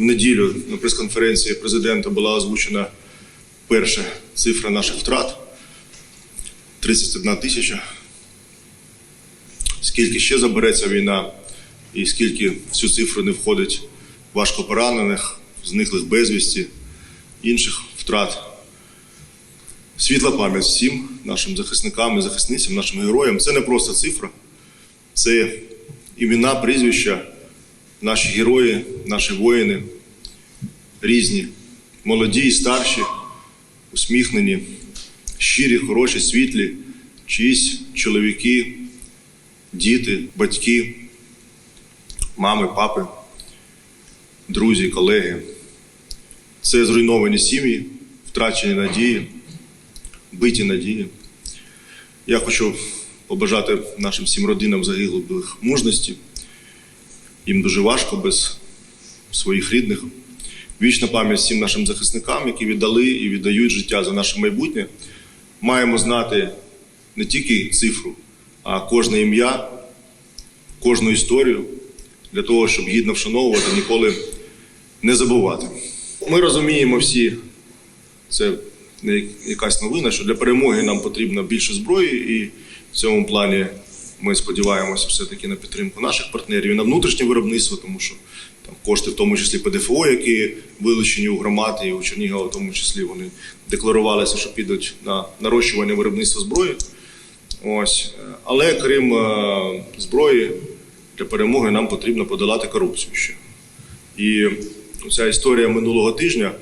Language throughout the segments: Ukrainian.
в неділю на прес-конференції президента була озвучена перша цифра наших втрат 31 тисяча. Скільки ще забереться війна, і скільки в цю цифру не входить важко поранених, зниклих безвісті, інших втрат. Світла пам'ять всім нашим захисникам і захисницям, нашим героям. Це не просто цифра, це імена, прізвища, наші герої, наші воїни, різні, молоді і старші, усміхнені, щирі, хороші, світлі, чиїсь чоловіки, діти, батьки, мами, папи, друзі, колеги. Це зруйновані сім'ї, втрачені надії, биті надії. Я хочу побажати нашим всім родинам загиблих мужності. Їм дуже важко без своїх рідних. Вічна пам'ять всім нашим захисникам, які віддали і віддають життя за наше майбутнє. Маємо знати не тільки цифру, а кожне ім'я, кожну історію для того, щоб гідно вшановувати, ніколи не забувати. Ми розуміємо всі, це не якась новина, що для перемоги нам потрібно більше зброї, і в цьому плані ми сподіваємося все-таки на підтримку наших партнерів і на внутрішнє виробництво, тому що там кошти, в тому числі ПДФО, які вилучені у громади і у Чернігова, в тому числі вони декларувалися, що підуть на нарощування виробництва зброї. Ось. Але крім е, зброї, для перемоги нам потрібно подолати корупцію ще. І ця історія минулого тижня,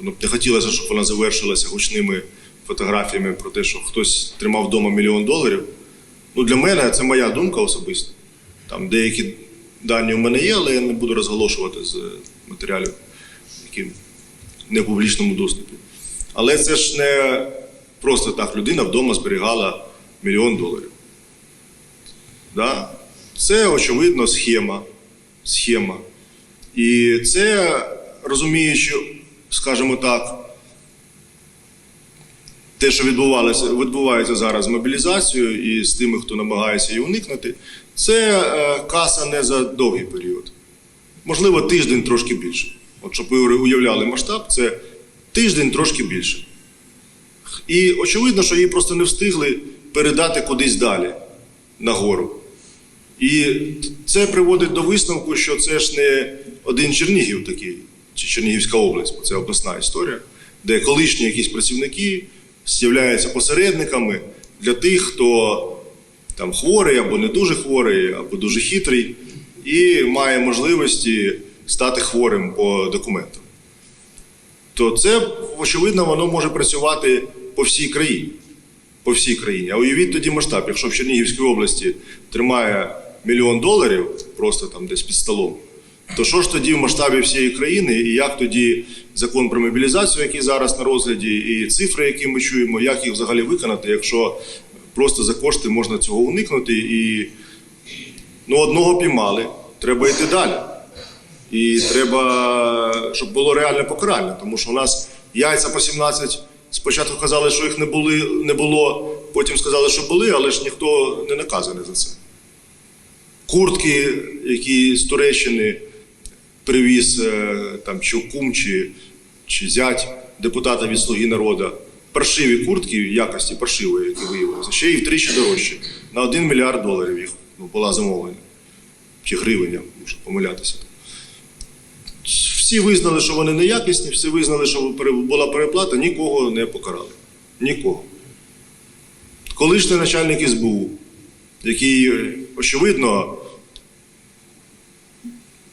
ну, не хотілося, щоб вона завершилася гучними фотографіями про те, що хтось тримав вдома мільйон доларів. Ну, для мене це моя думка особиста. Там деякі дані у мене є, але я не буду розголошувати з матеріалів, які не в публічному доступі. Але це ж не просто так людина вдома зберігала мільйон доларів. Да? Це, очевидно, схема. схема. І це, розуміючи, скажімо так, те, що відбувалося, відбувається зараз з мобілізацією і з тими, хто намагається її уникнути, це е, каса не за довгий період. Можливо, тиждень трошки більше. От щоб ви уявляли масштаб, це тиждень трошки більше. І очевидно, що її просто не встигли передати кудись далі нагору. І це приводить до висновку, що це ж не один Чернігів такий, чи Чернігівська область, бо це обласна історія, де колишні якісь працівники з'являються посередниками для тих, хто там хворий або не дуже хворий, або дуже хитрий, і має можливості стати хворим по документам. То це, очевидно, воно може працювати по всій країні. По всій країні. А уявіть тоді масштаб, якщо в Чернігівській області тримає мільйон доларів просто там десь під столом, то що ж тоді в масштабі всієї країни, і як тоді закон про мобілізацію, який зараз на розгляді, і цифри, які ми чуємо, як їх взагалі виконати, якщо просто за кошти можна цього уникнути, і ну, одного піймали, треба йти далі. І треба, щоб було реальне покарання, тому що у нас яйця по 17 спочатку казали, що їх не були, не було, потім сказали, що були, але ж ніхто не наказаний за це. Куртки, які з Туреччини привіз е, там чи кум, чи, чи зять депутата від Слуги народу. Паршиві куртки якості паршивої, які виявилися, ще й втричі дорожче. На 1 мільярд доларів їх ну, була замовлення. Чи гривень, можу помилятися. Всі визнали, що вони неякісні, всі визнали, що була переплата, нікого не покарали. Нікого. Колишній начальник СБУ, який, е, очевидно,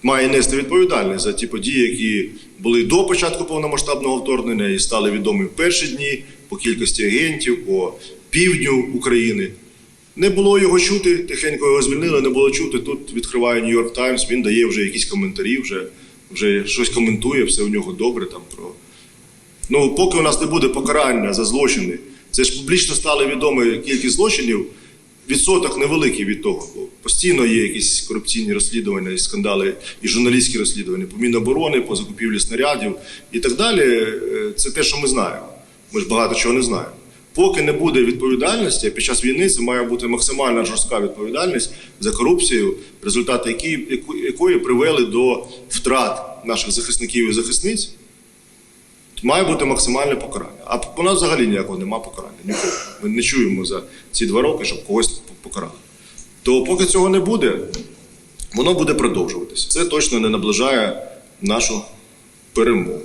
має нести відповідальність за ті події, які були до початку повномасштабного вторгнення і стали відомі в перші дні по кількості агентів, по півдню України. Не було його чути, тихенько його звільнили, не було чути. Тут відкриває Нью-Йорк Таймс, він дає вже якісь коментарі, вже, вже щось коментує, все у нього добре там про. Ну, поки у нас не буде покарання за злочини, це ж публічно стало відомо кількість злочинів, відсоток невеликий від того. Бо постійно є якісь корупційні розслідування, і скандали, і журналістські розслідування по Міноборони, по закупівлі снарядів і так далі. Е, Це те, що ми знаємо. Ми ж багато чого не знаємо. Поки не буде відповідальності, під час війни це має бути максимально жорстка відповідальність за корупцію, результати якої, якої привели до втрат наших захисників і захисниць. Має бути максимальне покарання. А у нас взагалі ніякого немає покарання. Нікого. Ми не чуємо за ці два роки, щоб когось покарали. То поки цього не буде, воно буде продовжуватися. Це точно не наближає нашу перемогу.